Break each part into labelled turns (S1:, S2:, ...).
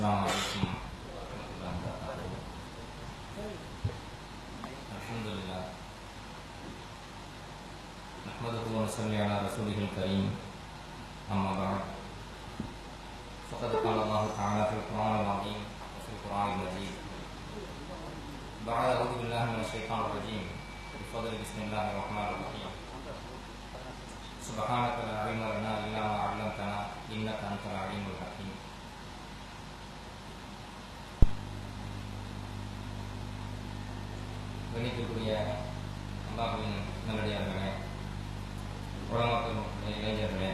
S1: السلام عليكم ورحمة الله وبركاته. الحمد لله نحمده ونصلي على رسوله الكريم. أما بعد فقد قال الله تعالى في القرآن العظيم وفي القرآن المجيد. بعد أعوذ بالله من الشيطان الرجيم. بفضل بسم الله الرحمن الرحيم. سبحانك لا علم لنا إلا ما علمتنا إنك أنت العليم الحكيم. கணிக்கக்கூடிய அல்லாஹின் நல்லடியார்களே உலகத்தில் இளைஞர்களே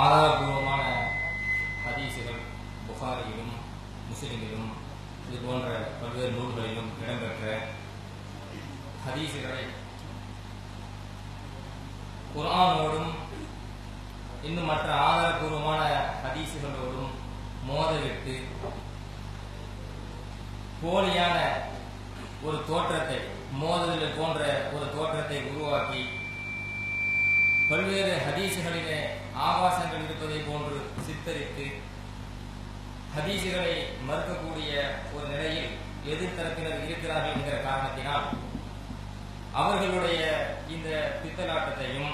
S1: ஆதாரபூர்வமான ஹதீசுகள் புகாரியிலும் முஸ்லிமிலும் இது போன்ற பல்வேறு நூல்களிலும் இடம்பெற்ற ஹதீசுகளை குர்ஆனோடும் இன்னும் மற்ற ஆதாரபூர்வமான ஹதீசுகளோடும் மோதலிட்டு போலியான ஒரு தோற்றத்தை மோதலில் போன்ற ஒரு தோற்றத்தை உருவாக்கி பல்வேறு ஹதீசுகளிலே ஆபாசங்கள் இருப்பதை போன்று சித்தரித்து ஹதீசுகளை மறுக்கக்கூடிய ஒரு நிலையில் எதிர்த்தரப்பினர் இருக்கிறார்கள் என்கிற காரணத்தினால் அவர்களுடைய இந்த பித்தலாட்டத்தையும்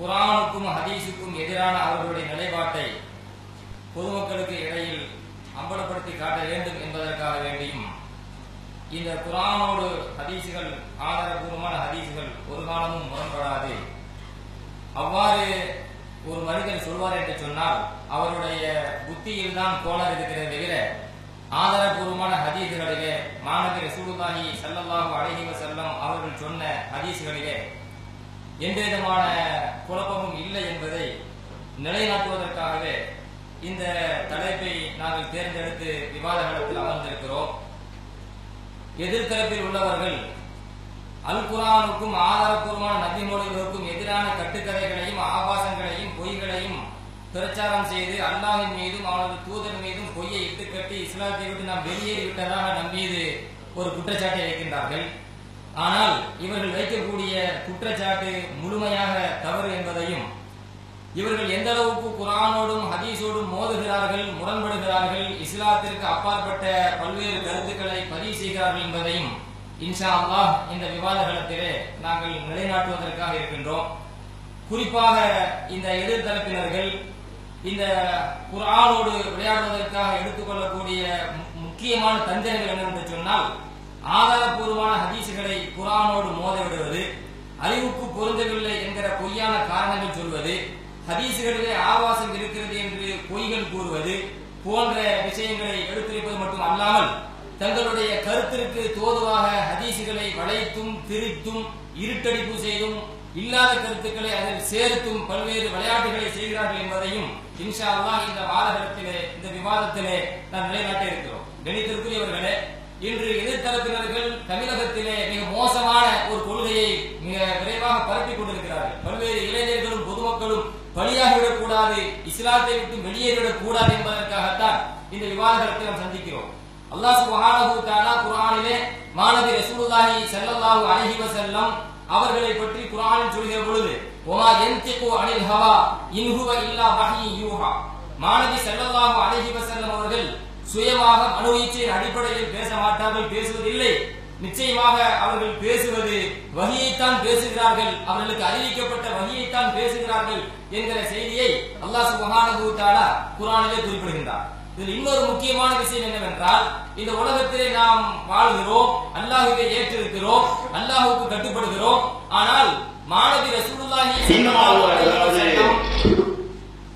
S1: குரானுக்கும் ஹதீஸுக்கும் எதிரான அவர்களுடைய நிலைப்பாட்டை பொதுமக்களுக்கு இடையில் அம்பலப்படுத்தி காட்ட வேண்டும் என்பதற்காக வேண்டியும் இந்த குரானோடு ஹதீசுகள் ஆதாரபூர்வமான ஹதீசுகள் ஒரு காலமும் முரண்படாது. அவ்வாறு ஒரு மனிதன் சொல்வார் என்று சொன்னால் அவருடைய புத்தியில் தான் கோணல் இருக்கிறது தவிர ஆதாரபூர்வமான ஹதீசுகளிலே மாநகர ரசூலுல்லாஹி ஸல்லல்லாஹு அலைஹி செல்லம் அவர்கள் சொன்ன ஹதீசுகளிலே எந்த விதமான குழப்பமும் இல்லை என்பதை நிலைநாட்டுவதற்காகவே இந்த தலைப்பை நாங்கள் தேர்ந்தெடுத்து விவாத களத்தில் அமர்ந்திருக்கிறோம். எதிர்த்தரப்பில் உள்ளவர்கள் அல் குரானுக்கும் ஆதாரபூர்வமான நபி மொழிகளுக்கும் எதிரான கட்டுக்கதைகளையும் ஆபாசங்களையும் பொய்களையும் பிரச்சாரம் செய்து அல்லாஹின் மீதும் அவனது தூதர் மீதும் பொய்யை இட்டு கட்டி இஸ்லாத்தை விட்டு நாம் வெளியேறி விட்டதாக நம் மீது ஒரு குற்றச்சாட்டை வைக்கின்றார்கள். ஆனால் இவர்கள் வைக்கக்கூடிய குற்றச்சாட்டு முழுமையாக தவறு என்பதையும் இவர்கள் எந்த அளவுக்கு குரானோடும் ஹதீஸோடும் மோதுகிறார்கள் முரண்படுகிறார்கள் இஸ்லாத்திற்கு அப்பாற்பட்ட பல்வேறு கருத்துக்களை பதிவு செய்கிறார்கள் என்பதையும் இன்ஷா அல்லாஹ் இந்த விவாத களத்திலே நாங்கள் நிலைநாட்டுவதற்காக இருக்கின்றோம். குறிப்பாக இந்த எதிர்த்தரப்பினர்கள் இந்த குரானோடு விளையாடுவதற்காக எடுத்துக்கொள்ளக்கூடிய முக்கியமான தந்திரங்கள் என்னென்று சொன்னால் ஆதாரபூர்வமான ஹதீசுகளை குரானோடு மோத விடுவது அறிவுக்கு பொருந்தவில்லை என்கிற பொய்யான காரணங்கள் சொல்வது ஹதீசுகளிலே ஆபாசம் இருக்கிறது என்று பொய்கள் கூறுவது போன்ற விஷயங்களை எடுத்துரைப்பது மட்டும் அல்லாமல் தங்களுடைய கருத்திற்கு தோதுவாக ஹதீசுகளை வளைத்தும் திரித்தும் இருட்டடிப்பு செய்தும் இல்லாத கருத்துக்களை அதில் சேர்த்தும் பல்வேறு விளையாட்டுகளை செய்கிறார்கள் என்பதையும் இன்ஷா அல்லாஹ் இந்த வாதகத்திலே இந்த விவாதத்திலே நாம் நிலைநாட்ட இருக்கிறோம். கணித்திற்குரியவர்களே இன்று எதிர்த்தரப்பினர்கள் தமிழகத்திலே மிக மோசமான ஒரு கொள்கையை மிக விரைவாக பரப்பிக் கொண்டிருக்கிறார்கள். பல்வேறு இளைஞர்களும் பொதுமக்களும் பலியாகிவிடக் கூடாது இஸ்லாத்தை விட்டு வெளியேறிவிடக் கூடாது என்பதற்காகத்தான் இந்த விவாதத்தை நாம் சந்திக்கிறோம். அல்லாஹ் சுபஹானஹு தஆலா குர்ஆனிலே மாநபி ரசூலுல்லாஹி ஸல்லல்லாஹு அலைஹி வஸல்லம் அவர்களை பற்றி குர்ஆனில் சொல்கிற பொழுது வமா யன்திகு அனில் ஹவா இன் ஹுவ இல்லா வஹ்யி யூஹா. மாநபி ஸல்லல்லாஹு அலைஹி வஸல்லம் அவர்கள் சுயமாக மனோ இச்சையின் அடிப்படையில் பேச மாட்டார்கள் பேசுவதில்லை. நிச்சயமாக அவர்கள் பேசுவது வகையைத்தான் பேசுகிறார்கள் அவர்களுக்கு அறிவிக்கப்பட்ட வகையைத்தான் பேசுகிறார்கள் என்கிற செய்தியை அல்லாஹ் சுபஹானஹு தஆலா குர்ஆனிலே குறிப்பிடுகின்றார். இதில் இன்னொரு முக்கியமான விஷயம் என்னவென்றால் இந்த உலகத்திலே நாம் வாழ்கிறோம் அல்லாஹுவை ஏற்றிருக்கிறோம் அல்லாஹுக்கு கட்டுப்படுகிறோம். ஆனால் மாணவி ரசூலுல்லாஹி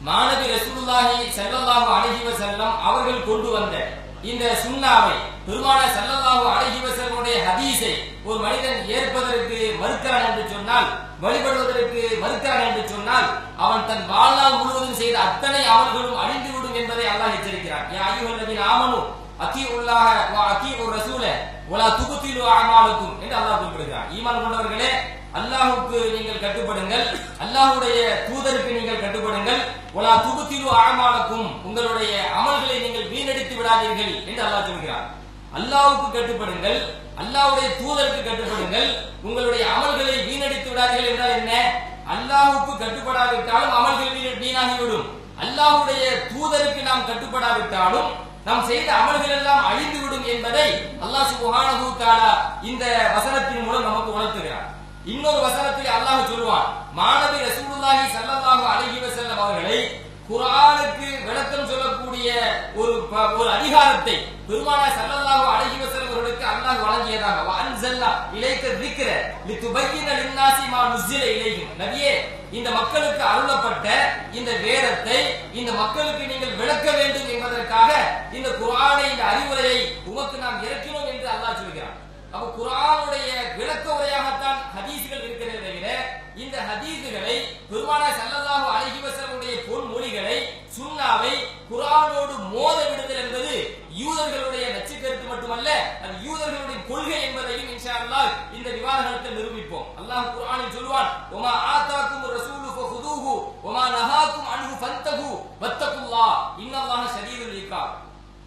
S1: மாணவி ரசூலுல்லாஹி ஸல்லல்லாஹு அலைஹி வஸல்லம் அவர்கள் கொண்டு வந்த இந்த சுண்ணாவை பெருமான ஸல்லல்லாஹு அலைஹி வஸல்லமுடைய ஹதீஸை ஒரு மனிதன் ஏற்பதற்கு மறுக்கிறான் என்று சொன்னால் வழிபடுவதற்கு மறுக்கிறான் என்று சொன்னால் அவன் தன் வாழ்நாள் முழுவதும் செய்த அத்தனை அவர்களும் அழிந்துவிடும் என்பதை அல்லாஹ் எச்சரிக்கிறான். யா அய்யுஹல்லதீன ஆமனு உள்ளாக அத்தி ஒரு ரசூல உலா துகுத்திலு அமாலுக்கும் என்று அல்லாஹ் குறிப்பிடுகிறான். ஈமான் கொண்டவர்களே அல்லாஹுக்கு நீங்கள் கட்டுப்படுங்கள். அல்லாஹ்வுடைய தூதருக்கு நீங்கள் கட்டுப்படுங்கள். வலா துபத்திலு அமாலுக்கும் உங்களுடைய அமல்களை நீங்கள் வீணடித்து விடாதீர்கள் என்று அல்லாஹ் சொல்கிறார் அல்லாஹுக்கு கட்டுப்படுங்கள். அல்லாஹ்வுடைய தூதருக்கு கட்டுப்படுங்கள். உங்களுடைய அமல்களை வீணடித்து விடாதீர்கள் என்றால் என்ன? அல்லாஹுக்கு கட்டுப்படாவிட்டாலும் அமல்கள் வீணாகிவிடும். அல்லாஹ்வுடைய தூதருக்கு நாம் கட்டுப்படாவிட்டாலும் நாம் செய்த அமல்கள் எல்லாம் அழிந்துவிடும் என்பதை அல்லாஹ் சுப்ஹானஹு தஆலா இந்த வசனத்தின் மூலம் நமக்கு உணர்த்துகிறார் இன்னொரு வசனத்தில் அல்லாஹ் சொல்லுவான் மாணவி ரசூலுல்லாஹி சல்லல்லாஹு அலைஹி வஸல்லம் அவர்களை குர்ஆனுக்கு விளக்கம் சொல்லக்கூடிய ஒரு ஒரு அதிகாரத்தை பெருமானா சல்லல்லாஹு அலைஹி வஸல்லம் அவர்களுக்கு அல்லாஹ் வழங்கியதாக வ இலைக்க திக்ர லிதுபய்யின லின்னாசி மா நுஸ்ஸில இலைஹிம். நபியே இந்த மக்களுக்கு அருளப்பட்ட இந்த வேதத்தை இந்த மக்களுக்கு நீங்கள் விளக்க வேண்டும் என்பதற்காக இந்த குர்ஆனை இந்த அறிவுரையை உமக்கு நாம் இறக்கினோம் என்று அல்லாஹ் சொல்லி அப்ப குரானுடைய விளக்க உரையாகத்தான் ஹதீஸ்கள் இருக்கிறதே தவிர இந்த ஹதீஸ்களை பெருமானார் ஸல்லல்லாஹு அழகிவசனுடைய வஸல்லுடைய பொன்மொழிகளை சுன்னாவை குரானோடு மோத விடுதல் என்பது யூதர்களுடைய நச்சுக்கருத்து மட்டுமல்ல அது யூதர்களுடைய கொள்கை என்பதையும் இன்ஷா அல்லாஹ் இந்த விவாதத்தில் நிரூபிப்போம். அல்லாஹ் குரானில் சொல்வான் ஒமா ஆத்தாக்கும் ரசூலு ஃபஹுதூஹு ஒமா நஹாக்கும் அன்ஹு ஃபந்தஹு வத்தகுல்லாஹ் இன்னல்லாஹ ஷதீதுல் இகாப்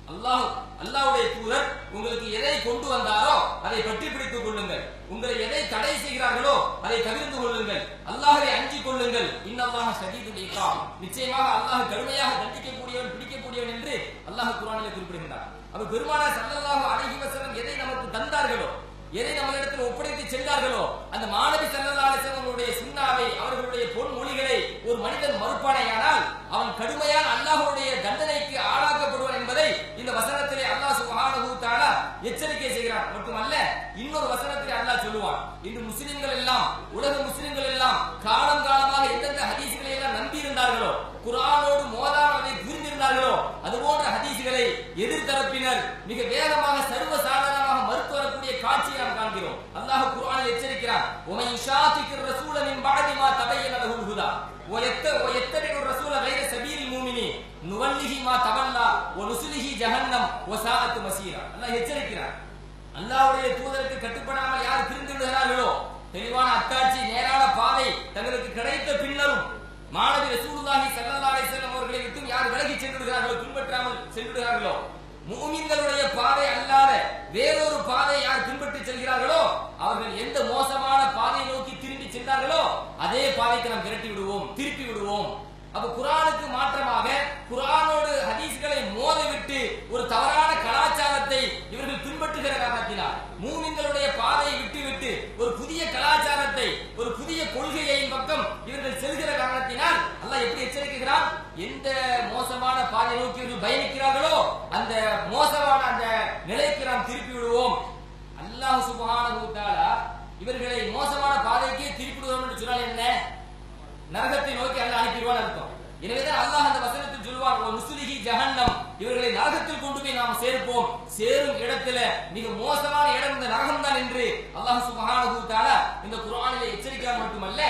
S1: அல்லாஹ் அல்லாஹ்வுடைய தூதர் உங்களுக்கு எதை கொண்டு வந்தாரோ அதை பற்றி பிடித்துக் கொள்ளுங்கள். உங்களை எதை தடை செய்கிறார்களோ அதை தவிர்த்து கொள்ளுங்கள். அல்லாஹரை அஞ்சிக் கொள்ளுங்கள். இன்னல்லாக ஷதீதுல் நிச்சயமாக அல்லாஹ் கடுமையாக தண்டிக்கக்கூடியவன் பிடிக்கக்கூடியவன் என்று அல்லாஹ் குரானில் குறிப்பிடுகின்றார் அவர் பெருமானார் ஸல்லல்லாஹு அலைஹி வஸல்லம் எதை நமக்கு தந்தார்களோ எதை நம்மளிடத்தில் ஒப்படைத்து சென்றார்களோ அந்த மாணவி ஸல்லல்லாஹு சுண்ணாவை அவர்களுடைய பொன்மொழிகளை ஒரு மனிதன் மறுப்பானையானால் அவன் கடுமையான அல்லாஹ்வுடைய தண்டனைக்கு ஆளாக்கப்படுவான் என்பதை இந்த வசனத்திலே எச்சரிக்கை செய்கிறான் மட்டுமல்ல இன்னொரு வசனத்தில் அல்லாஹ் சொல்லுவான். இன்று முஸ்லிம்கள் எல்லாம் உலக முஸ்லிம்கள் எல்லாம் காலம் காலமாக எந்தெந்த ஹதீசுகளை எல்லாம் நம்பி இருந்தார்களோ குரானோடு மோதானதை புரிந்திருந்தார்களோ அது போன்ற ஹதீசுகளை எதிர்த்தரப்பினர் மிக வேகமாக சர்வ சாதாரணமாக மறுத்து வரக்கூடிய காட்சியை நாம் காண்கிறோம். அல்லாஹ் குரானில் எச்சரிக்கிறான். உமை ஷாத்திக்கு ரசூலனின் பாதிமா தடையில் அது உள்குதா ஒ எத்த ஒ எத்தனை ரசூல் நுவல்லிஹி மா தவல்லா ஒ நுசுலிஹி ஜஹன்னம் ஒ சாஅத் மசீரா அல்லாஹ் எச்சரிக்கிறார் அல்லாஹ்வுடைய தூதருக்கு கட்டுப்படாமல் யார் திரிந்து விடுகிறார்களோ தெளிவான அத்தாட்சி நேரான பாதை தங்களுக்கு கிடைத்த பின்னரும் மாணவி ரசூலுல்லாஹி ஸல்லல்லாஹு அலைஹி வஸல்லம் அவர்களை விட்டும் யார் விலகி சென்று விடுகிறார்களோ பின்பற்றாமல் சென்று விடுகிறார்களோ மூமின்களுடைய பாதை அல்லாத வேறொரு பாதை யார் பின்பற்றி செல்கிறார்களோ அல்லாஹ் சுபஹானஹு தஆலா இந்த குர்ஆனிலே எச்சரிக்கிறார் மட்டுமல்ல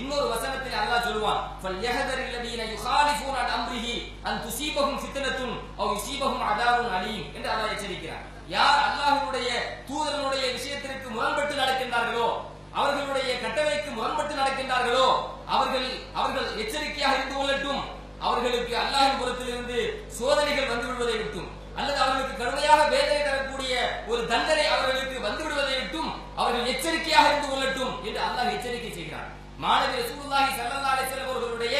S1: இன்னொரு வசனத்தில் அல்லாஹ் சொல்வான் ஃபல்யஹதர் அல்லதீன யுகாலிஃபூன அன் அம்ரிஹி அன் துஸீபஹும் ஃபித்னத்துன் அவ் யுஸீபஹும் அதாபுன் அலீம் என்று அல்லாஹ் எச்சரிக்கிறான். யார் அல்லாஹ்வுடைய தூதரனுடைய விஷயத்திற்கு முரண்பட்டு நடக்கின்றார்களோ அவர்களுடைய கட்டளைக்கு முரண்பட்டு நடக்கின்றார்களோ அவர்கள் அவர்கள் எச்சரிக்கையாக இருந்து கொள்ளட்டும். அவர்களுக்கு அல்லாஹின் புறத்திலிருந்து சோதனைகள் வந்து விடுவதை விட்டும். அல்லது அவர்களுக்கு கடுமையாக வேதனை தரக்கூடிய ஒரு தண்டனை அவர்களுக்கு வந்துவிடுவதை விட்டும் அவர்கள் எச்சரிக்கையாக இருந்து கொள்ளட்டும் என்று அல்லாஹ் எச்சரிக்கை செய்கிறார் மாணவி ரசூலுல்லாஹி ஸல்லல்லாஹு அலைஹி வஸல்லம் அவர்களுடைய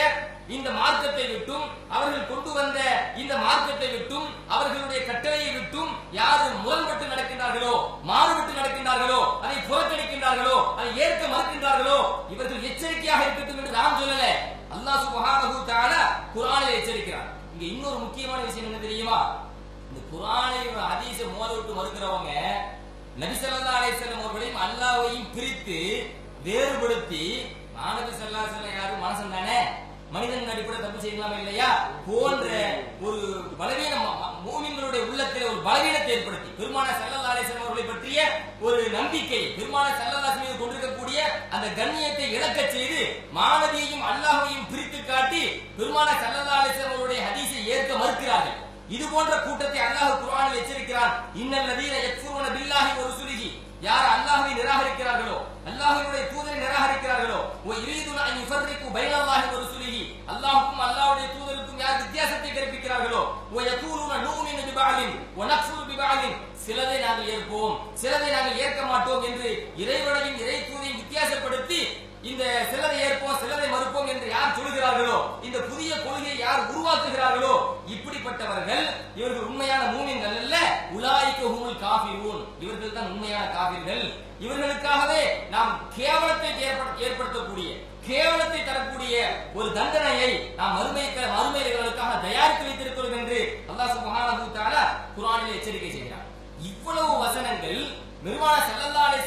S1: இந்த மார்க்கத்தை விட்டும் அவர்கள் கொண்டு வந்த இந்த மார்க்கத்தை விட்டும் அவர்களுடைய கட்டளையை விட்டும் யார் முரண்பட்டு நடக்கின்றார்களோ மாறுபட்டு நடக்கின்றார்களோ அதை புறக்கணிக்கின்றார்களோ அதை ஏற்க மறுக்கின்றார்களோ இவர்கள் எச்சரிக்கையாக இருக்கட்டும் என்று நாம் சொல்லல. அல்லாஹ் சுப்ஹானஹு தஆலா குர்ஆனில் எச்சரிக்கிறார் இங்க இன்னொரு முக்கியமான விஷயம் என்ன தெரியுமா? இந்த குர்ஆனை ஹதீஸை மோத விட்டு மறுக்கிறவங்க நபிசல்லா அலிசல்லம் அவர்களையும் அல்லாவையும் பிரித்து வேறுபடுத்தி மாணவி ஸல்லல்லாஹு அலைஹி யாரும் மனசன் தானே? மனிதன் அடிப்படை தப்பு செய்யலாமா இல்லையா? போன்ற ஒரு பலவீனம் மூமின்களுடைய உள்ளத்தில் ஒரு பலவீனத்தை ஏற்படுத்தி பெருமான சல்லல்லா அவர்களை பற்றிய ஒரு நம்பிக்கை பெருமான சல்லல்லா மீது கொண்டிருக்கக்கூடிய அந்த கண்ணியத்தை இழக்க செய்து மாணவியையும் அல்லாஹையும் பிரித்து காட்டி பெருமான சல்லல்லா அலிஸ்லாம் அவருடைய ஹதீஸை ஏற்க மறுக்கிறார்கள். இது போன்ற கூட்டத்தை அல்லாஹ் குர்ஆனில் எச்சரிக்கிறான். இன்னல் நதீன யக்ஃபுருன பில்லாஹி வ ருசுலிஹி. யார் அல்லாஹ்வை நிராகரிக்கிறார்களோ அல்லாஹ்வுடைய தூதரை நிராகரிக்கிறார்களோ ஓ யுரீதுன அன் யுஃபர்ரிகு பைனல்லாஹி வ ருசுலிஹி. அல்லாஹ்வுக்கும் அல்லாஹ்வுடைய தூதருக்கும் யார் வித்தியாசத்தை கற்பிக்கிறார்களோ ஓ யகூலுன நூமினு பிபஅலின் வ நக்ஃபுரு பிபஅலின் சிலதை நாங்கள் ஏற்போம் சிலதை நாங்கள் ஏற்க மாட்டோம் என்று இறைவனையும் இறை தூதையும் வித்தியாசப்படுத்தி இந்த சிலரை ஏற்போம் சிலரை மறுப்போம் என்று யார் சொல்லுகிறார்களோ இந்த புதிய கொள்கையை யார் உருவாக்குகிறார்களோ இப்படிப்பட்டவர்கள் இவர்கள் உண்மையான மூமின்கள் அல்ல உலாய்க்க ஹுமுல் காஃபிரூன். இவர்கள் தான் உண்மையான காபிர்கள் இவர்களுக்காகவே நாம் கேவலத்தை ஏற்படுத்தக்கூடிய கேவலத்தை தரக்கூடிய ஒரு தண்டனையை நாம் மறுமை மறுமைகளுக்காக தயாரித்து வைத்திருக்கிறோம் என்று அல்லா சுப்ஹானஹு குரானில் எச்சரிக்கை செய்கிறார் இவ்வளவு வசனங்கள் நிர்வாண செல்லல்லா அலைஹி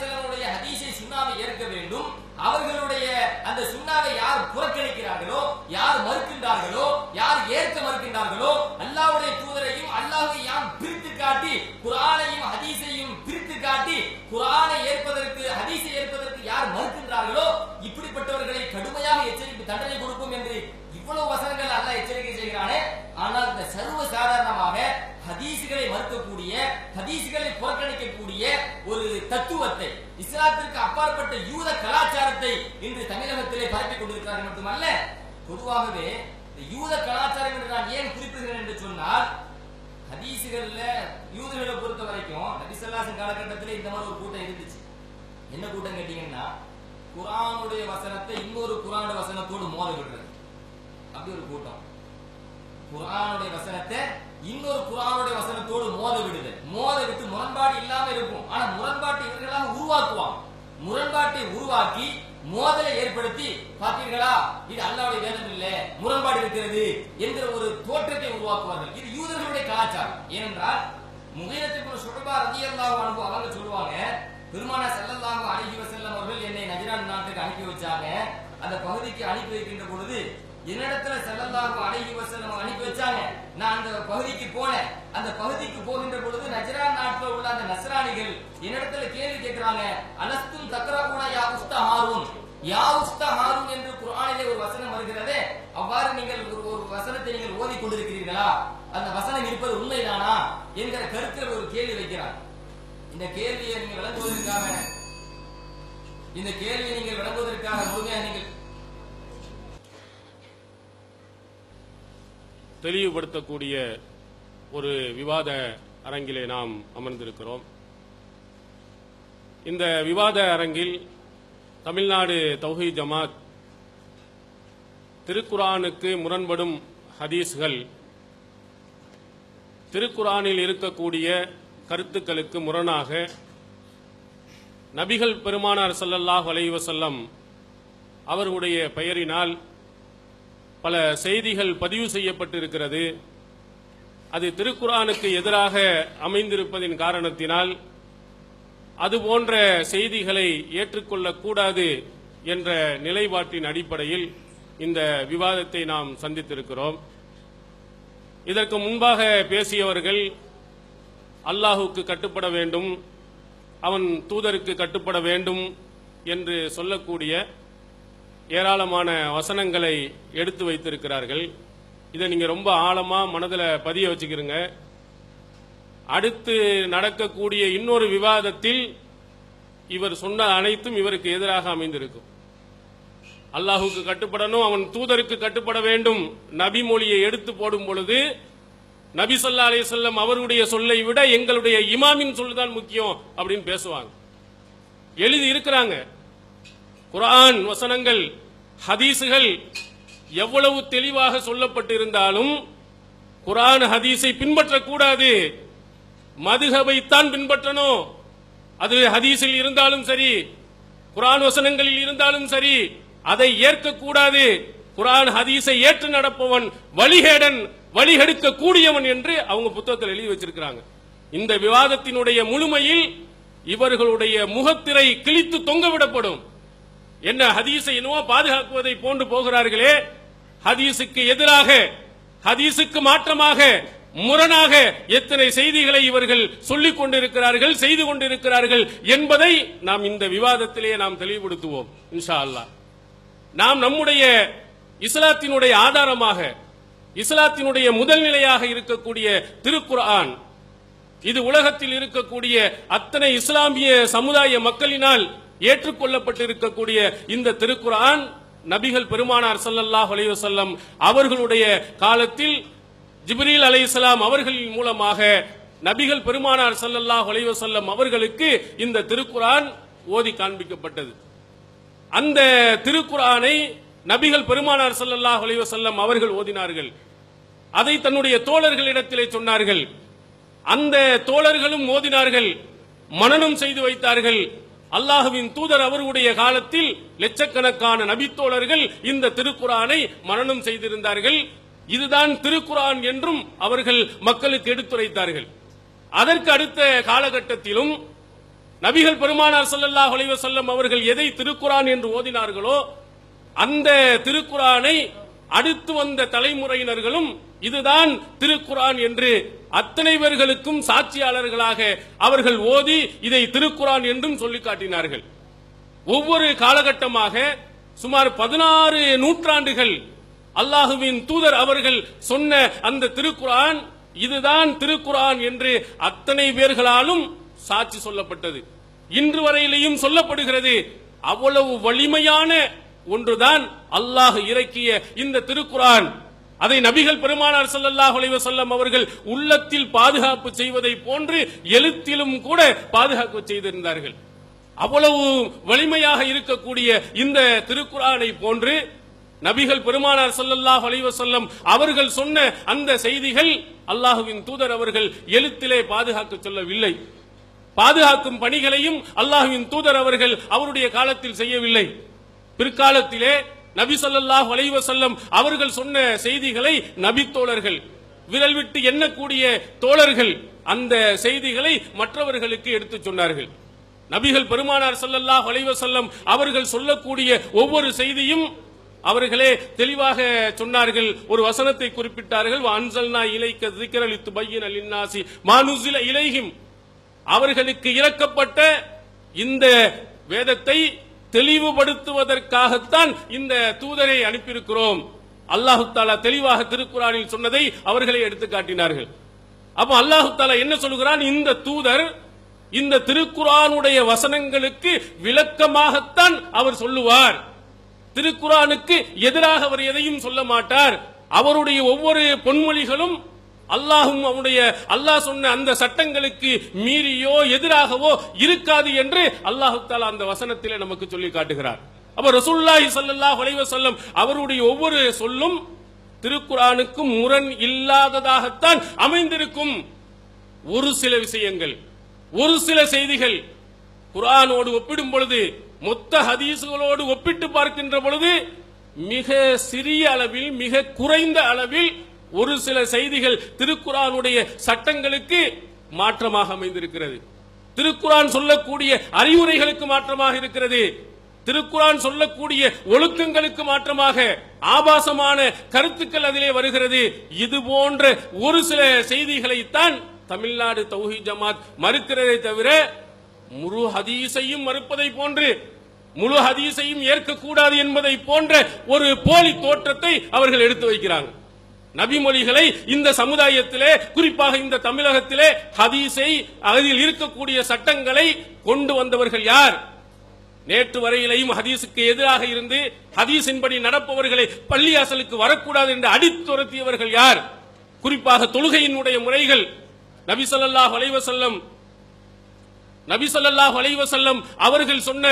S1: இஸ்லாத்திற்கு யூத கலாச்சாரத்தை இன்று தமிழகத்திலே பரப்பிக் கொண்டிருக்கிறார்கள் மட்டுமல்ல பொதுவாகவே இந்த யூத கலாச்சாரம் என்று நான் ஏன் குறிப்பிடுகிறேன் என்று சொன்னால் ஹதீசுகள்ல யூதர்களை பொறுத்த வரைக்கும் நபிசல்லாசன் காலகட்டத்திலே இந்த மாதிரி ஒரு கூட்டம் இருந்துச்சு. என்ன கூட்டம் கேட்டீங்கன்னா குரானுடைய வசனத்தை இன்னொரு குர்ஆனுடைய வசனத்தோடு மோத விடுறது. அப்படி ஒரு கூட்டம். குரானுடைய வசனத்தை இன்னொரு குரானுடைய வசனத்தோடு மோத விடுது மோத விட்டு முரண்பாடு இல்லாம இருக்கும். ஆனா முரண்பாட்டை இவர்களாக உருவாக்குவாங்க. முரண்பாட்டை உருவாக்கி மோதலை ஏற்படுத்தி பார்த்தீர்களா? இது அல்லாவுடைய வேதம் இல்ல. முரண்பாடு இருக்கிறது என்கிற ஒரு தோற்றத்தை உருவாக்குவார்கள். இது யூதர்களுடைய கலாச்சாரம். ஏனென்றால் முகைரத்துக்கு சுடபா ரதியல்லாஹு அனுபவம் அவங்க சொல்லுவாங்க பெருமான ஸல்லல்லாஹு அழகி வஸல்லம் அவர்கள் என்னை நஜ்ரான் நாட்டுக்கு அனுப்பி வச்சாங்க. அந்த பகுதிக்கு அனுப்பி வைக்கின்ற பொழுது என்னிடத்துல ஸல்லல்லாஹு அழகி வசனம் அனுப்பி வச்சாங்க. நான் அந்த பகுதிக்கு போனேன். அந்த பகுதிக்கு போகின்ற பொழுது நஜரா நாட்டுல உள்ள அந்த நசராணிகள் என்னிடத்துல கேள்வி கேட்கிறாங்க. தக்கரா கூட யா உஸ்தா ஹாரூன்? யா உஸ்தா ஹாரூன் என்று குரானிலே ஒரு வசனம் வருகிறதே. அவ்வாறு நீங்கள் ஒரு ஒரு வசனத்தை நீங்கள் ஓதி கொண்டிருக்கிறீர்களா அந்த வசனம் இருப்பது உண்மைதானா என்கிற கருத்தில் ஒரு கேள்வி வைக்கிறார். இந்த கேள்வியை நீங்கள் விளங்குவதற்காக இந்த கேள்வியை நீங்கள் விளங்குவதற்காக முழுமையாக நீங்கள்
S2: தெளிவுபடுத்தக்கூடிய ஒரு விவாத அரங்கிலே நாம் அமர்ந்திருக்கிறோம். இந்த விவாத அரங்கில் தமிழ்நாடு தௌஹி ஜமாத் திருக்குரானுக்கு முரண்படும் ஹதீஸ்கள் திருக்குரானில் இருக்கக்கூடிய கருத்துக்களுக்கு முரணாக நபிகள் பெருமானார் சல்லல்லாஹ் அலைவசல்லம் அவர்களுடைய பெயரினால் பல செய்திகள் பதிவு செய்யப்பட்டிருக்கிறது. அது திருக்குரானுக்கு எதிராக அமைந்திருப்பதின் காரணத்தினால் அது போன்ற செய்திகளை ஏற்றுக்கொள்ளக்கூடாது என்ற நிலைப்பாட்டின் அடிப்படையில் இந்த விவாதத்தை நாம் சந்தித்திருக்கிறோம். இதற்கு முன்பாக பேசியவர்கள் அல்லாஹுக்கு கட்டுப்பட வேண்டும் அவன் தூதருக்கு கட்டுப்பட வேண்டும் என்று சொல்லக்கூடிய ஏராளமான வசனங்களை எடுத்து வைத்திருக்கிறார்கள். இதை நீங்க ரொம்ப ஆழமா மனதில் பதிய வச்சுக்கிறீங்க அடுத்து நடக்கக்கூடிய இன்னொரு விவாதத்தில் இவர் சொன்ன அனைத்தும் இவருக்கு எதிராக அமைந்திருக்கும். அல்லாஹுக்கு கட்டுப்படணும் அவன் தூதருக்கு கட்டுப்பட வேண்டும். நபி மொழியை எடுத்து போடும் பொழுது நபி சொல்லா அலையம் அவருடைய சொல்லை விட எங்களுடைய இமாமின் சொல்லுதான் முக்கியம் அப்படின்னு பேசுவாங்க. எழுதி இருக்கிறாங்க. குரான் வசனங்கள் ஹதீசுகள் எவ்வளவு தெளிவாக சொல்லப்பட்டிருந்தாலும் குரான் ஹதீஸை பின்பற்றக்கூடாது. மதுஹபைத்தான் பின்பற்றணும். அது ஹதீஸில் இருந்தாலும் சரி குரான் வசனங்களில் இருந்தாலும் சரி அதை ஏற்கக்கூடாது. குரான் ஹதீஸை ஏற்று நடப்பவன் வழிகேடன் வழிகெடுக்க கூடியவன் என்று அவங்க புத்தகத்தில் எழுதி வச்சிருக்கிறாங்க. இந்த விவாதத்தினுடைய முழுமையில் இவர்களுடைய முகத்திரை கிழித்து தொங்கவிடப்படும். என்ன ஹதீஸை என்னவோ பாதுகாக்குவதை போன்று போகிறார்களே ஹதீஸுக்கு எதிராக ஹதீஸுக்கு மாற்றமாக முரணாக எத்தனை செய்திகளை இவர்கள் சொல்லிக் கொண்டிருக்கிறார்கள் செய்து கொண்டிருக்கிறார்கள் என்பதை நாம் இந்த விவாதத்திலே நாம் தெளிவுபடுத்துவோம் இன்ஷா அல்லாஹ் நாம் நம்முடைய இஸ்லாத்தினுடைய ஆதாரமாக இஸ்லாத்தினுடைய முதல் நிலையாக இருக்கக்கூடிய திருக்குர்ஆன் இது உலகத்தில் இருக்கக்கூடிய அத்தனை இஸ்லாமிய சமுதாய மக்களினால் ஏற்றுக்கொள்ளப்பட்டிருக்கக்கூடிய இந்த திருக்குரான் நபிகள் பெருமானார் ஸல்லல்லாஹு அலையுசல்லம் அவர்களுடைய காலத்தில் ஜிப்ரீல் அலையுசலாம் அவர்களின் மூலமாக நபிகள் பெருமானார் ஸல்லல்லாஹு அலைஹி அவர்களுக்கு இந்த திருக்குரான் ஓதி காண்பிக்கப்பட்டது. அந்த திருக்குரானை நபிகள் பெருமானார் ஸல்லல்லாஹு அலைஹி அவர்கள் ஓதினார்கள். அதை தன்னுடைய தோழர்களிடத்திலே சொன்னார்கள். அந்த தோழர்களும் ஓதினார்கள். மனனம் செய்து வைத்தார்கள். அல்லாஹுவின் தூதர் அவர்களுடைய காலத்தில் லட்சக்கணக்கான நபித்தோழர்கள் இந்த திருக்குரானை மரணம் செய்திருந்தார்கள். இதுதான் திருக்குரான் என்றும் அவர்கள் மக்களுக்கு எடுத்துரைத்தார்கள். அதற்கு அடுத்த காலகட்டத்திலும் நபிகள் பெருமானார் சல்லல்லாஹ் அலைவசல்லம் அவர்கள் எதை திருக்குரான் என்று ஓதினார்களோ அந்த திருக்குரானை அடுத்து வந்த தலைமுறையினர்களும் இதுதான் திருக்குரான் என்று அத்தனை பேர்களுக்கும் சாட்சியாளர்களாக அவர்கள் ஓதி இதை திருக்குரான் என்றும் சொல்லி காட்டினார்கள். ஒவ்வொரு காலகட்டமாக சுமார் பதினாறு நூற்றாண்டுகள் அல்லாஹுவின் தூதர் அவர்கள் சொன்ன அந்த திருக்குரான் இதுதான் திருக்குரான் என்று அத்தனை பேர்களாலும் சாட்சி சொல்லப்பட்டது. இன்று வரையிலேயும் சொல்லப்படுகிறது. அவ்வளவு வலிமையான ஒன்றுதான் அல்லாஹ் இறக்கிய இந்த திருக்குரான் அதை நபிகள் பெருமானார் ஸல்லல்லாஹு அலைஹி வஸல்லம் அவர்கள் உள்ளத்தில் பாதுகாப்பு செய்வதை போன்று எழுத்திலும் கூட பாதுகாப்பு செய்திருந்தார்கள். அவ்வளவு வலிமையாக இருக்கக்கூடிய இந்த திருக்குறானை போன்று நபிகள் பெருமானார் ஸல்லல்லாஹு அலைஹி அவர்கள் சொன்ன அந்த செய்திகள் அல்லாஹுவின் தூதர் அவர்கள் எழுத்திலே பாதுகாக்க சொல்லவில்லை. பாதுகாக்கும் பணிகளையும் அல்லாஹுவின் தூதர் அவர்கள் அவருடைய காலத்தில் செய்யவில்லை. பிற்காலத்திலே நபி சொல்லாஹ் வலைவ செல்லம் அவர்கள் சொன்ன செய்திகளை நபி தோழர்கள் விரல் விட்டு எண்ணக்கூடிய தோழர்கள் அந்த செய்திகளை மற்றவர்களுக்கு எடுத்துச் சொன்னார்கள். நபிகள் பெருமானார் ஸல்லல்லாஹு அலைஹி செல்லம் அவர்கள் சொல்லக்கூடிய ஒவ்வொரு செய்தியும் அவர்களே தெளிவாக சொன்னார்கள். ஒரு வசனத்தை குறிப்பிட்டார்கள். அன்சல்னா இலைக்க திக்ரல் பையன் அலின்னாசி மானுசில இலைஹிம். அவர்களுக்கு இறக்கப்பட்ட இந்த வேதத்தை தெளிவுபடுத்துவதற்காகத்தான் இந்த தூதரை அனுப்பியிருக்கிறோம். அல்லாஹு தாலா தெளிவாக திருக்குறானில் சொன்னதை அவர்களே எடுத்து காட்டினார்கள். அப்ப அல்லாஹு தாலா என்ன சொல்கிறான்? இந்த தூதர் இந்த திருக்குறானுடைய வசனங்களுக்கு விளக்கமாகத்தான் அவர் சொல்லுவார். திருக்குறானுக்கு எதிராக அவர் எதையும் சொல்ல மாட்டார். அவருடைய ஒவ்வொரு பொன்மொழிகளும் அல்லாஹும் அவனுடைய அல்லாஹ் சொன்ன அந்த சட்டங்களுக்கு மீறியோ எதிராகவோ இருக்காது என்று அல்லாஹு தாலா அந்த வசனத்திலே நமக்கு சொல்லி காட்டுகிறார். அப்ப ரசூல்லாஹி சல்லா அலைஹி சொல்லம் அவருடைய ஒவ்வொரு சொல்லும் திருக்குறானுக்கும் முரண் இல்லாததாகத்தான் அமைந்திருக்கும். ஒரு சில விஷயங்கள் ஒரு சில செய்திகள் குரானோடு ஒப்பிடும் பொழுது மொத்த ஹதீசுகளோடு ஒப்பிட்டு பார்க்கின்ற பொழுது மிக சிறிய அளவில் மிக குறைந்த அளவில் ஒரு சில செய்திகள் திருக்குறானுடைய சட்டங்களுக்கு மாற்றமாக அமைந்திருக்கிறது. திருக்குறான் சொல்லக்கூடிய அறிவுரைகளுக்கு மாற்றமாக இருக்கிறது. திருக்குறான் சொல்லக்கூடிய ஒழுக்கங்களுக்கு மாற்றமாக ஆபாசமான கருத்துக்கள் அதிலே வருகிறது. இது போன்ற ஒரு சில செய்திகளைத்தான் தமிழ்நாடு தௌஹி ஜமாத் மறுக்கிறதை தவிர முழு ஹதீஸையும் மறுப்பதை போன்று முழு ஹதீஸையும் ஏற்கக்கூடாது என்பதை போன்ற ஒரு போலி தோற்றத்தை அவர்கள் எடுத்து வைக்கிறாங்க. நபிமொழிகளை இந்த சமுதாயத்திலே குறிப்பாக இந்த தமிழகத்திலே ஹதீஸை அதில் இருக்கக்கூடிய சட்டங்களை கொண்டு வந்தவர்கள் யார்? நேற்று வரையிலையும் ஹதீஸுக்கு எதிராக இருந்து ஹதீஸின்படி நடப்பவர்களை பள்ளியாசலுக்கு வரக்கூடாது என்று அடித்துரத்தியவர்கள் யார்? குறிப்பாக தொழுகையினுடைய முறைகள். நபிசல்லாஹ் அலைவசல்லம் நபிசல்லாஹ் அலைவசல்லம் அவர்கள் சொன்ன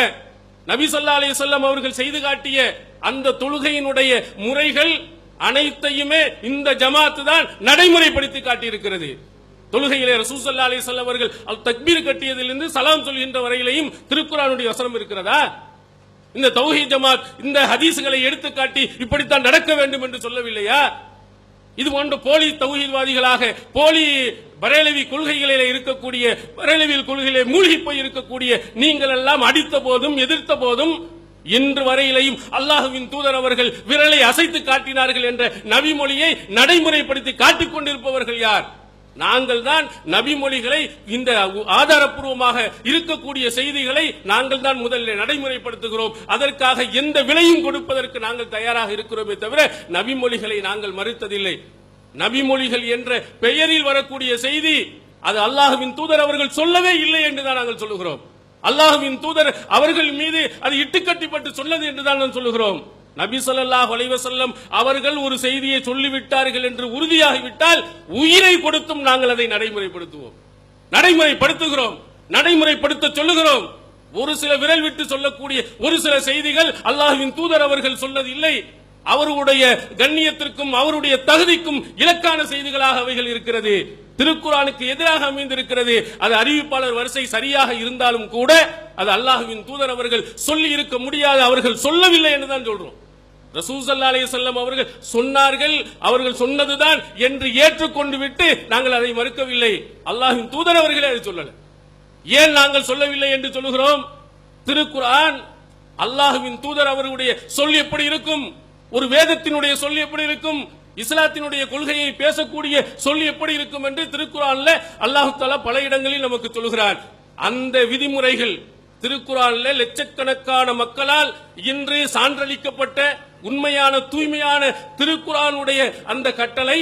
S2: நபிசல்லா அலைவசல்லம் அவர்கள் செய்து காட்டிய அந்த தொழுகையினுடைய முறைகள் அனைத்தையுமே இந்த ஜமாத்து தான் நடைமுறைப்படுத்தி காட்டியிருக்கிறது. தொழுகையிலே ரசூசல்லா அலி அவர்கள் தக்பீர் கட்டியதிலிருந்து சலாம் சொல்கின்ற வரையிலையும் திருக்குறானுடைய வசனம் இருக்கிறதா? இந்த தௌஹி ஜமாத் இந்த ஹதீசுகளை எடுத்து காட்டி இப்படித்தான் நடக்க வேண்டும் என்று சொல்லவில்லையா? இது போன்ற போலி தௌஹீத்வாதிகளாக போலி பரேலவி கொள்கைகளில் இருக்கக்கூடிய பரேலவியல் கொள்கையிலே மூழ்கி போய் இருக்கக்கூடிய நீங்கள் எல்லாம் அடித்த போதும் எதிர்த்த போதும் இன்று வரையிலையும் அல்லாஹுவின் தூதர் அவர்கள் விரலை அசைத்து காட்டினார்கள் என்ற நபிமொழியை நடைமுறைப்படுத்தி காட்டிக் கொண்டிருப்பவர்கள் யார்? நாங்கள் தான் நபிமொழிகளை இந்த ஆதாரப்பூர்வமாக இருக்கக்கூடிய செய்திகளை நாங்கள் தான் முதலில் நடைமுறைப்படுத்துகிறோம். அதற்காக எந்த விலையும் கொடுப்பதற்கு நாங்கள் தயாராக இருக்கிறோமே தவிர நபிமொழிகளை நாங்கள் மறுத்ததில்லை. நபிமொழிகள் என்ற பெயரில் வரக்கூடிய செய்தி அது அல்லாஹுவின் தூதர் அவர்கள் சொல்லவே இல்லை என்று தான் நாங்கள் சொல்லுகிறோம். அல்லாஹுவின் தூதர் அவர்கள் மீது அது இட்டுக்கட்டிப்பட்டு சொன்னது என்றுதான் நான் சொல்லுகிறோம். நபி ஸல்லல்லாஹு செல்லம் அவர்கள் ஒரு செய்தியை சொல்லிவிட்டார்கள் என்று உறுதியாகிவிட்டால் உயிரை கொடுத்தும் நாங்கள் அதை நடைமுறைப்படுத்துவோம். நடைமுறைப்படுத்துகிறோம். நடைமுறைப்படுத்த சொல்லுகிறோம். ஒரு சில விரல் விட்டு சொல்லக்கூடிய ஒரு சில செய்திகள் அல்லாஹுவின் தூதர் அவர்கள் சொன்னது இல்லை. அவருடைய கண்ணியத்திற்கும் அவருடைய தகுதிக்கும் இலக்கான செய்திகளாக அவைகள் இருக்கிறது. திருக்குறானுக்கு எதிராக அமைந்திருக்கிறது. அது அறிவிப்பாளர் வரிசை சரியாக இருந்தாலும் கூட அது அல்லாஹுவின் தூதர் அவர்கள் சொல்லி இருக்க முடியாது அவர்கள் சொல்லவில்லை என்று தான் சொல்றோம். ரசூசல்லா அலைஹி அவர்கள் சொன்னார்கள் அவர்கள் சொன்னதுதான் என்று ஏற்றுக்கொண்டு விட்டு நாங்கள் அதை மறுக்கவில்லை. அல்லாஹின் தூதர் அவர்களே அதை சொல்லல. ஏன் நாங்கள் சொல்லவில்லை என்று சொல்லுகிறோம்? திருக்குரான் அல்லாஹுவின் தூதர் அவர்களுடைய சொல் எப்படி இருக்கும்? ஒரு வேதத்தினுடைய சொல் எப்படி இருக்கும்? இஸ்லாத்தினுடைய கொள்கையை பேசக்கூடிய சொல் எப்படி இருக்கும் என்று திருக்குறான்ல அல்லாஹு தாலா பல இடங்களில் நமக்கு சொல்கிறார். அந்த விதிமுறைகள் திருக்குறான்ல லட்சக்கணக்கான மக்களால் இன்று சான்றளிக்கப்பட்ட உண்மையான தூய்மையான திருக்குறானுடைய அந்த கட்டளை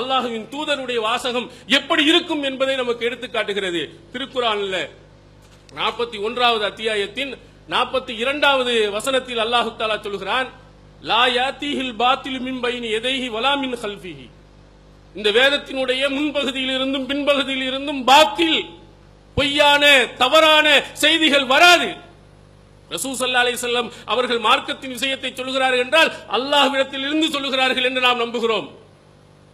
S2: அல்லாஹுவின் தூதருடைய வாசகம் எப்படி இருக்கும் என்பதை நமக்கு எடுத்து காட்டுகிறது. திருக்குறான்ல நாற்பத்தி ஒன்றாவது அத்தியாயத்தின் நாற்பத்தி இரண்டாவது வசனத்தில் அல்லாஹு தாலா சொல்கிறான் லா யாத்திஹில் பாத்தில் மின் பைனி எதைஹி வலா மின் ஹல்ஃபிஹி இந்த வேதத்தினுடைய முன்பகுதியில் இருந்தும் பின்பகுதியில் இருந்தும் பாத்தில் பொய்யான தவறான செய்திகள் வராது. ரசூல் ஸல்லல்லாஹு அலைஹி செல்லம் அவர்கள் மார்க்கத்தின் விஷயத்தை சொல்கிறார்கள் என்றால் அல்லாஹ்விடத்தில் இருந்து சொல்லுகிறார்கள் என்று நாம் நம்புகிறோம்.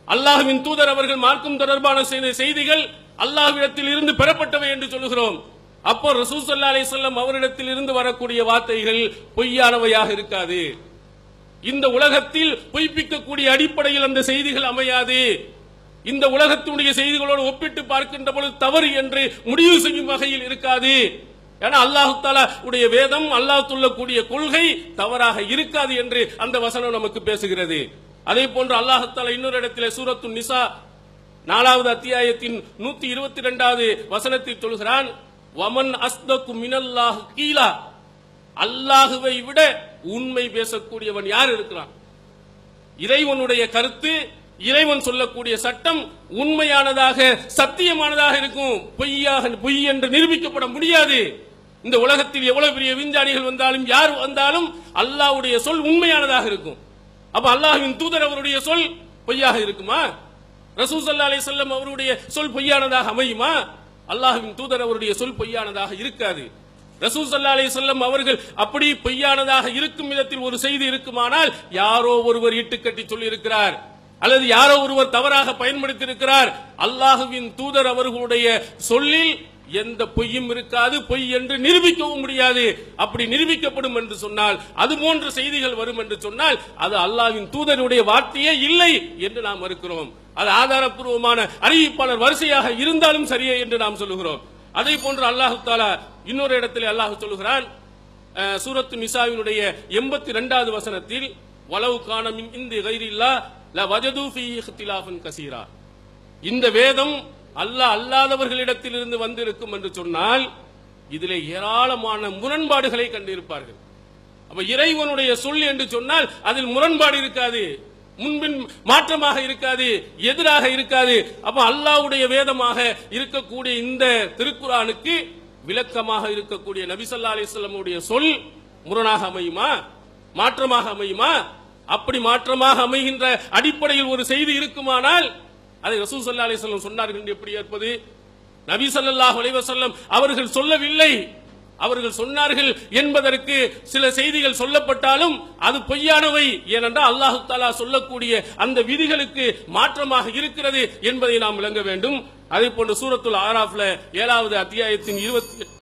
S2: அல்லாஹுவின் தூதர் அவர்கள் மார்க்கம் தொடர்பான செய்த செய்திகள் அல்லாஹ்விடத்தில் இருந்து பெறப்பட்டவை என்று சொல்லுகிறோம். அப்போ ரசூல் ஸல்லல்லாஹு செல்லம் அவரிடத்தில் இருந்து வரக்கூடிய வார்த்தைகள் பொய்யானவையாக இருக்காது. இந்த உலகத்தில் பொய்ப்பிக்கக்கூடிய அடிப்படையில் அந்த செய்திகள் அமையாது. இந்த உலகத்தினுடைய செய்திகளோடு ஒப்பிட்டு பார்க்கின்ற பொழுது தவறு என்று முடிவு செய்யும் வகையில் இருக்காது. ஏன்னா அல்லாஹு தாலா உடைய வேதம் அல்லாஹ் சொல்லக்கூடிய கொள்கை தவறாக இருக்காது என்று அந்த வசனம் நமக்கு பேசுகிறது. அதே போன்று அல்லாஹு தாலா இன்னொரு இடத்திலே சூரத்து நிசா நாலாவது அத்தியாயத்தின் நூத்தி இருபத்தி இரண்டாவது வசனத்தில் சொல்கிறான் வமன் அஸ்தகு மினல்லாஹ் கீலா. அல்லாஹுவை விட உண்மை பேசக்கூடியவன் யார் இருக்கிறான்? இறைவனுடைய கருத்து இறைவன் சொல்லக்கூடிய சட்டம் உண்மையானதாக சத்தியமானதாக இருக்கும். பொய்யாக பொய் என்று நிரூபிக்கப்பட முடியாது. இந்த உலகத்தில் எவ்வளவு பெரிய விஞ்ஞானிகள் வந்தாலும் யார் வந்தாலும் அல்லாஹ்வுடைய சொல் உண்மையானதாக இருக்கும். அப்ப அல்லாஹ்வின் தூதர் அவருடைய சொல் பொய்யாக இருக்குமா? ரசூல் ஸல்லல்லாஹு அலைஹி அவருடைய சொல் பொய்யானதாக அமையுமா? அல்லாஹுவின் தூதர் அவருடைய சொல் பொய்யானதாக இருக்காது. ரசூல் சல்லா அலி வஸல்லம் அவர்கள் அப்படி பொய்யானதாக இருக்கும் விதத்தில் ஒரு செய்தி இருக்குமானால் யாரோ ஒருவர் இட்டுக்கட்டி சொல்லி இருக்கிறார் அல்லது யாரோ ஒருவர் தவறாக பயன்படுத்தி இருக்கிறார் அல்லாஹுவின் தூதர் அவர்களுடைய சொல்லில் எந்த பொய்யும் இருக்காது. பொய் என்று நிரூபிக்கவும் முடியாது. அப்படி நிரூபிக்கப்படும் என்று சொன்னால் அது போன்ற செய்திகள் வரும் என்று சொன்னால் அது அல்லாவின் தூதருடைய வார்த்தையே இல்லை என்று நாம் மறுக்கிறோம். அது ஆதாரப்பூர்வமான அறிவிப்பாளர் வரிசையாக இருந்தாலும் சரியே என்று நாம் சொல்லுகிறோம். அதே போன்று அல்லாஹு தாலா இன்னொரு இடத்தில் அல்லாஹ் சொல்லுகிறான் சூரத்து நிசாவினுடைய எண்பத்தி ரெண்டாவது வசனத்தில் வளவு காணமின் இந்த கைரில்லா ல வஜது ஃபீ கசீரா. இந்த வேதம் அல்லாஹ் அல்லாதவர்களிடத்தில் இருந்து வந்திருக்கும் என்று சொன்னால் இதிலே ஏராளமான முரண்பாடுகளை கண்டிருப்பார்கள். அப்ப இறைவனுடைய சொல் என்று சொன்னால் அதில் முரண்பாடு இருக்காது. முன்பின் மாற்றமாக இருக்காது எதிராக இருக்காது. அப்ப அல்லாஹ்வுடைய வேதமாக இருக்கக்கூடிய இந்த திருக்குறானுக்கு விளக்கமாக இருக்கக்கூடிய நபிசல்லா அலிஸ்லமுடைய சொல் முரணாக அமையுமா? மாற்றமாக அமையுமா? அப்படி மாற்றமாக அமைகின்ற அடிப்படையில் ஒரு செய்தி இருக்குமானால் அதை ரசூல் சல்லா அலிஸ்லம் சொன்னார்கள் என்று எப்படி ஏற்பது? நபி சல்லாஹ் அலைவசல்லம் அவர்கள் சொல்லவில்லை. அவர்கள் சொன்னார்கள் என்பதற்கு சில செய்திகள் சொல்லப்பட்டாலும் அது பொய்யானவை. ஏனென்றால் அல்லாஹு தாலா சொல்லக்கூடிய அந்த விதிகளுக்கு மாற்றமாக இருக்கிறது என்பதை நாம் விளங்க வேண்டும். அதே போன்று சூரத்துல் ஆராஃப்ல ஏழாவது அத்தியாயத்தின் இருபத்தி